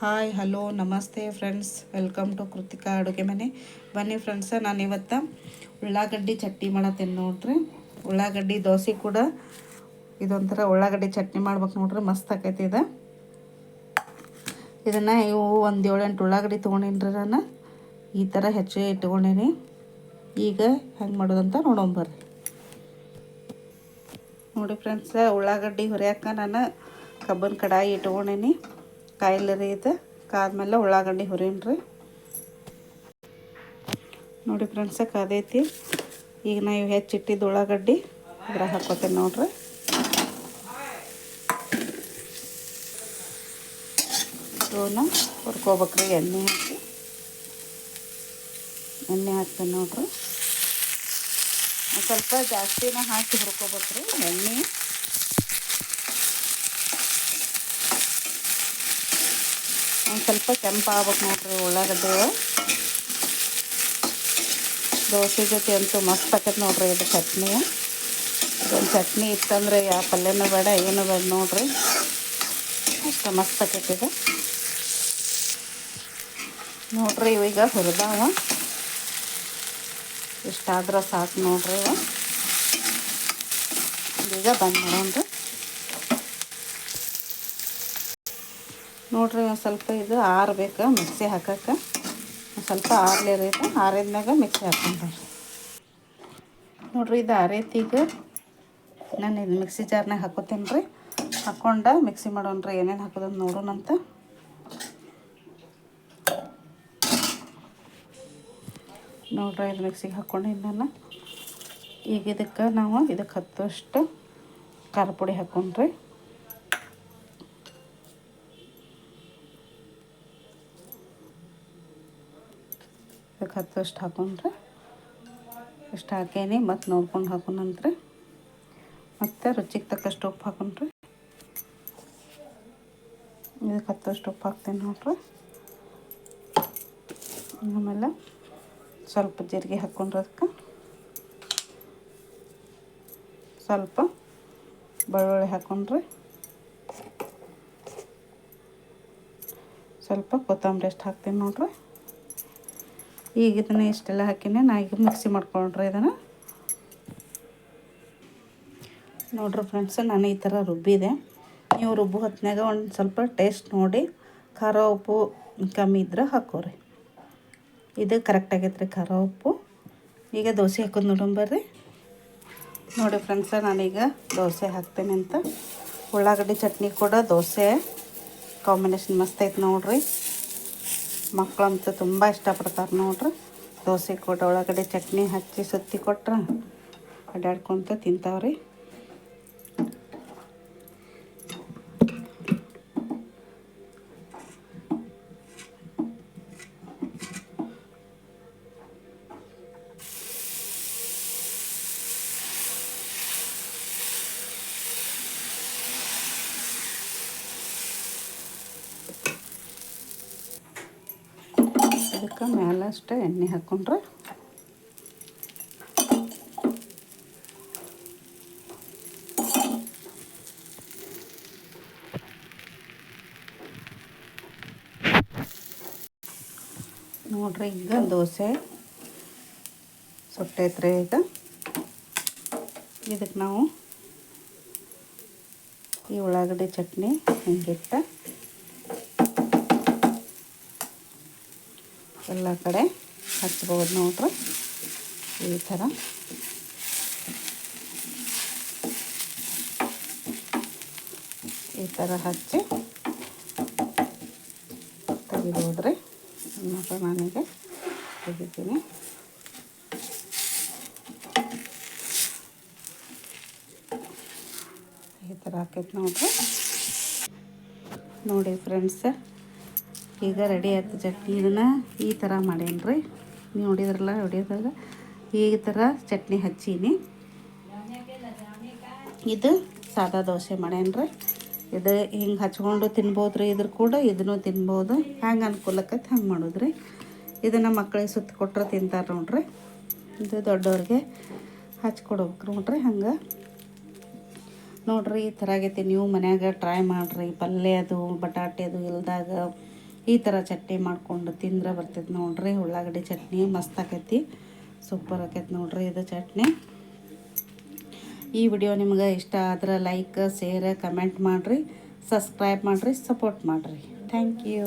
Hi hello ನಮಸ್ತೆ friends welcome to Krithika ಅಡುಗೆ ಮನೆ ಬನ್ನಿ ಫ್ರೆಂಡ್ಸ ನಾನು ಇವತ್ತು ಉಳ್ಳಾಗಡ್ಡಿ ಚಟ್ನಿ ಮಾಡತ್ತೇನೆ ನೋಡ್ರಿ. ಉಳ್ಳಾಗಡ್ಡಿ ದೋಸೆ ಕೂಡ ಇದೊಂಥರ ಉಳ್ಳಾಗಡ್ಡಿ ಚಟ್ನಿ ಮಾಡ್ಬೇಕು ನೋಡ್ರಿ, ಮಸ್ತ್ ಆಕೈತಿ ಇದು. ಇದನ್ನು ಇವು ಒಂದು ಏಳೆಂಟು ಉಳ್ಳಾಗಡ್ಡಿ ತೊಗೊಂಡಿನ್ರಿ ನಾನು. ಈ ಥರ ಹೆಚ್ಚು ಇಟ್ಕೊಂಡೀನಿ. ಈಗ ಹೆಂಗೆ ಮಾಡೋದಂತ ನೋಡೋಂಬರ್ರಿ ನೋಡಿ ಫ್ರೆಂಡ್ಸ ಉಳ್ಳಾಗಡ್ಡಿ ಹುರಿಯಾಕ ನಾನು ಕಬ್ಬನ್ ಕಡಾಯಿ ಇಟ್ಕೊಂಡೀನಿ. ಕಾಯಿಲೆ ರೀ ಇದು. ಕಾದ್ಮೇಲೆ ಉಳ್ಳಾಗಡ್ಡಿ ಹುರಿನ್ರಿ ನೋಡಿ ಫ್ರೆಂಡ್ಸ, ಕಾದೈತಿ. ಈಗ ನಾ ಇವು ಹೆಚ್ಚಿಟ್ಟಿದ್ದು ಉಳ್ಳಾಗಡ್ಡಿ ಇದ್ರಾಗ ಹಾಕೋತೇನೆ ನೋಡ್ರಿ. ಇವನ್ನ ಹುರ್ಕೋಬೇಕ್ರಿ ಎಣ್ಣೆ ಹಾಕಿ. ಎಣ್ಣೆ ಹಾಕ್ತೇನೆ ನೋಡ್ರಿ. ಸ್ವಲ್ಪ ಜಾಸ್ತಿನ ಹಾಕಿ ಹುರ್ಕೋಬೇಕ್ರಿ ಎಣ್ಣೆ. ಒಂದು ಸ್ವಲ್ಪ ಕೆಂಪಾಗ್ಬೇಕು ನೋಡ್ರಿ, ಉಳ್ಳಾಗಡ್ಡಿ. ದೋಸೆ ಜೊತೆ ಅಂತೂ ಮಸ್ತ್ ಆಕೈತೆ ನೋಡ್ರಿ ಇದು ಚಟ್ನಿ. ಇದೊಂದು ಚಟ್ನಿ ಇತ್ತಂದ್ರೆ ಯಾವ ಪಲ್ಯನೂ ಬೇಡ, ಏನೂ ಬೇಡ ನೋಡ್ರಿ. ಅಷ್ಟು ಮಸ್ತ್ ಆಕೈತಿ ಇದು. ನೋಡ್ರಿ ಇವೀಗ ಹುರಿದಾವ. ಇಷ್ಟಾದ್ರೆ ಸಾಕು ನೋಡ್ರಿ ಇವ. ಈಗ ಬಂದ್ ಮಾಡೋಣ್ರಿ. ನೋಡ್ರಿ ಒಂದು ಸ್ವಲ್ಪ ಇದು ಆರ್ಬೇಕು ಮಿಕ್ಸಿ ಹಾಕಕ್ಕೆ ಒಂದು ಸ್ವಲ್ಪ ಆರ್ಲಿರೈತೆ ಆರಿದ್ಮ್ಯಾಗ ಮಿಕ್ಸಿ ಹಾಕೊಂಡ್ರಿ ನೋಡ್ರಿ ಇದು ಈಗ. ನಾನು ಇದು ಮಿಕ್ಸಿ ಜಾರ್ನಾಗ ಹಾಕೋತೀನಿ ರೀ ಹಾಕ್ಕೊಂಡು ಮಿಕ್ಸಿ ಮಾಡೋಣ್ರಿ, ಏನೇನು ಹಾಕೋದಂತ ನೋಡೋಣಂತ ನೋಡ್ರಿ ಇದು ಮಿಕ್ಸಿಗೆ ಹಾಕ್ಕೊಂಡು ಇನ್ನ ಈಗ ಇದಕ್ಕೆ ನಾವು ಇದಕ್ಕೆ ಹತ್ತುವಷ್ಟು ಖಾರ ಪುಡಿ ಹಾಕ್ಕೊಂಡ್ರಿ ಇದಕ್ಕೆ ಹತ್ತಷ್ಟು ಹಾಕೊಂಡ್ರೆ ಇಷ್ಟು ಹಾಕೇನಿ ಮತ್ತು ನೋಡ್ಕೊಂಡು ಹಾಕೊಂಡ್ರೆ ಮತ್ತು ರುಚಿಗೆ ತಕ್ಕಷ್ಟು ಉಪ್ಪು ಹಾಕೊಂಡ್ರಿ ಇದಕ್ಕೆ ಹತ್ತಷ್ಟು ಉಪ್ಪು ಹಾಕ್ತೀನಿ ನೋಡ್ರಿ. ಆಮೇಲೆ ಸ್ವಲ್ಪ ಜೀರಿಗೆ ಹಾಕ್ಕೊಂಡ್ರದಕ್ಕೆ ಸ್ವಲ್ಪ ಬೆಳ್ಳುಳ್ಳಿ ಹಾಕೊಂಡ್ರೆ ಸ್ವಲ್ಪ ಕೊತ್ತಂಬರಿ ಅಷ್ಟು ಹಾಕ್ತೀನಿ ನೋಡ್ರಿ. ಈಗ ಇದನ್ನು ಇಷ್ಟೆಲ್ಲ ಹಾಕಿನಿ. ನಾ ಈಗ ಮಿಕ್ಸಿ ಮಾಡ್ಕೊಂಡ್ರೆ ಇದನ್ನು. ನೋಡ್ರಿ ಫ್ರೆಂಡ್ಸ್ ನಾನು ಈ ಥರ ರುಬ್ಬಿದೆ. ನೀವು ರುಬ್ಬು ಹೊತ್ತಿನಾಗ ಒಂದು ಸ್ವಲ್ಪ ಟೇಸ್ಟ್ ನೋಡಿ. ಖಾರ ಉಪ್ಪು ಕಮ್ಮಿ ಇದ್ರೆ ಹಾಕೋರಿ. ಇದು ಕರೆಕ್ಟ್ ಆಗೈತೆ ರೀ ಖಾರ ಉಪ್ಪು. ಈಗ ದೋಸೆ ಹಾಕೋದು ನೋಡಂಬರ್ರಿ ನೋಡಿ ಫ್ರೆಂಡ್ಸ ನಾನೀಗ ದೋಸೆ ಹಾಕ್ತೇನೆ ಅಂತ. ಉಳ್ಳಾಗಡ್ಡಿ ಚಟ್ನಿ ಕೂಡ ದೋಸೆ ಕಾಂಬಿನೇಷನ್ ಮಸ್ತ್ ಐತೆ ನೋಡ್ರಿ. ಮಕ್ಕಳಂತೂ ತುಂಬ ಇಷ್ಟಪಡ್ತಾರೆ ನೋಡ್ರಿ. ದೋಸೆ ಕೊಟ್ಟು ಒಳಗಡೆ ಚಟ್ನಿ ಹಚ್ಚಿ ಸುತ್ತಿ ಕೊಟ್ರೆ ಅಡ್ಡಾಡ್ಕೊತ ತಿಂತಾವ್ರಿ. ಅದಕ್ಕೆ ಮ್ಯಾಲಷ್ಟೇ ಎಣ್ಣೆ ಹಾಕ್ಕೊಂಡ್ರೆ ನೋಡ್ರಿ ಈಗ ದೋಸೆ ಸುಟ್ಟೈತ್ರಿ ಈಗ ಇದಕ್ಕೆ ನಾವು ಈ ಉಳ್ಳಾಗಡ್ಡೆ ಚಟ್ನಿ ಹಿಂಗಿಟ್ಟ ಎಲ್ಲ ಕಡೆ ಹಚ್ಬೋದು ನೋಡ್ರಿ. ಈ ಥರ. ಈ ಥರ ಹಚ್ಚಿ ತೆಗಿಬೋದ್ರಿ ನೋಡ್ರಿ ನಾನೀಗ ತೆಗಿತೀನಿ. ಈ ಥರ ಹಾಕೈತೆ ನೋಡ್ರಿ. ನೋಡಿ ಫ್ರೆಂಡ್ಸ್ ಈಗ ರೆಡಿ ಆಯ್ತು ಚಟ್ನಿ. ಇದನ್ನು ಈ ಥರ ಮಾಡೇನಿ ರೀ ನೀವು ನೋಡಿದ್ರಲ್ಲ ನೋಡಿದಾಗ ಈ ಥರ ಚಟ್ನಿ ಹಚ್ಚೀನಿ. ಇದು ಸಾದಾ ದೋಸೆ ಮಾಡೇನಿ ರೀ ಇದು ಹಿಂಗೆ ಹಚ್ಕೊಂಡು ತಿನ್ಬೋದು ರೀ ಇದ್ರ ಕೂಡ, ಇದನ್ನು ತಿನ್ಬೋದು. ಹೆಂಗೆ ಅನುಕೂಲಕ್ಕೈತೆ ಹಂಗೆ ಮಾಡೋದು ರೀ ಇದನ್ನು ಮಕ್ಕಳಿಗೆ ಸುತ್ತ ಕೊಟ್ರೆ ತಿಂತಾರೆ ನೋಡ್ರಿ. ಇದು ದೊಡ್ಡವ್ರಿಗೆ ಹಚ್ಕೊಡ್ಬೇಕು ನೋಡ್ರಿ ಹಂಗೆ. ನೋಡ್ರಿ ಈ ಥರ ಆಗೈತಿ. ನೀವು ಮನ್ಯಾಗ ಟ್ರೈ ಮಾಡಿರಿ. ಪಲ್ಯ ಅದು, ಬಟಾಟೆ ಅದು ಇಲ್ದಾಗ ಈ ಥರ ಚಟ್ನಿ ಮಾಡ್ಕೊಂಡು ತಿಂದ್ರೆ ಬರ್ತೈತೆ ನೋಡ್ರಿ. ಉಳ್ಳಾಗಡ್ಡಿ ಚಟ್ನಿ ಮಸ್ತ್ ಆಕೈತಿ. ಸೂಪರ್ ಆಕೈತಿ ನೋಡ್ರಿ ಇದು ಚಟ್ನಿ. ಈ ವಿಡಿಯೋ ನಿಮ್ಗೆ ಇಷ್ಟ ಆದ್ರೆ ಲೈಕ್ ಶೇರ್ ಕಮೆಂಟ್ ಮಾಡಿರಿ. ಸಬ್ಸ್ಕ್ರೈಬ್ ಮಾಡಿರಿ ಸಪೋರ್ಟ್ ಮಾಡಿರಿ. Thank you